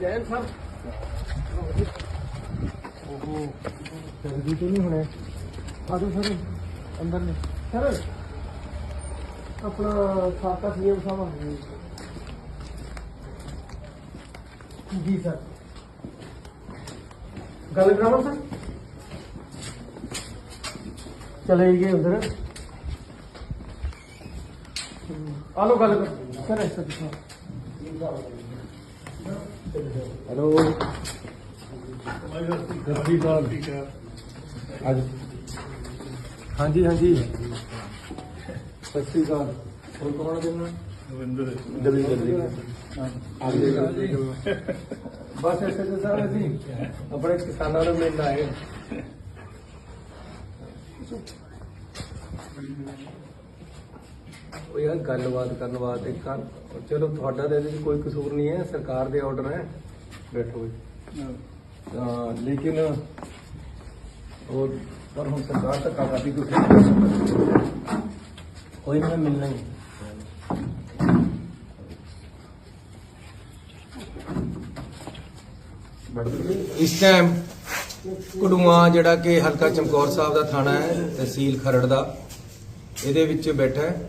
Jain sir ਓਹੋ ਜਲਦੀ ਤੋਂ ਨਹੀਂ ਹੋਣਾ ਆਜੋ ਸਰ ਅੰਦਰ ਨੇ ਸਰ ਆਪਣਾ ਸਾਕਾ ਸੀਐਮ ਸਾਹਿਬ ਆ ਗਏ ਜੀ ਸਰ ਗੱਲ ਕਰਾਵਾਂ ਸਰ ਚਲੇ ਗਏ ਅੰਦਰ ਆ ਲੋ ਗੱਲ ਕਰ ਸਰ ਐਸਾ ਦਿਖਾ ਹੈਲੋ। ਸ਼੍ਰੀ ਅਕਾਲ ਅੱਜ। ਹਾਂਜੀ ਹਾਂਜੀ। ਸਤਿ ਸ਼੍ਰੀ ਅਕਾਲ। ਹੋਰ ਕੌਣ ਹੈ ਜਨਾ? ਦਵਿੰਦਰ ਜੀ। ਆ ਗਏ। ਬਸ ਐਸੇ ਤੇ ਸਰ ਅਸੀਂ ਆਪਣੇ ਕਿਸਾਨਾਂ ਨੂੰ ਮਿਲਣ ਆਏ। ਉਹ ਯਾਰ ਗੱਲਬਾਤ ਕਰਨ ਵਾਸਤੇ ਕਰ ਚਲੋ ਤੁਹਾਡਾ ਤਾਂ ਇਹਦੇ 'ਚ ਕੋਈ ਕਸੂਰ ਨਹੀਂ ਹੈ, ਸਰਕਾਰ ਦੇ ਆਰਡਰ ਹੈ, ਬੈਠੋ ਜੀ। ਤਾਂ ਲੇਕਿਨ ਉਹ, ਪਰ ਹੁਣ ਸਰਕਾਰ ਧੱਕਾ ਕਰਦੀ ਕੋਈ ਕੋਈ ਨਾ ਮਿਲਣਾ ਹੀ ਇਸ ਟਾਈਮ ਕਡੂਆਂ ਜਿਹੜਾ ਕਿ ਹਲਕਾ ਚਮਕੌਰ ਸਾਹਿਬ ਦਾ ਥਾਣਾ ਹੈ, ਤਹਿਸੀਲ ਖਰੜ ਦਾ, ਇਹਦੇ ਵਿੱਚ ਬੈਠਾ ਹੈ।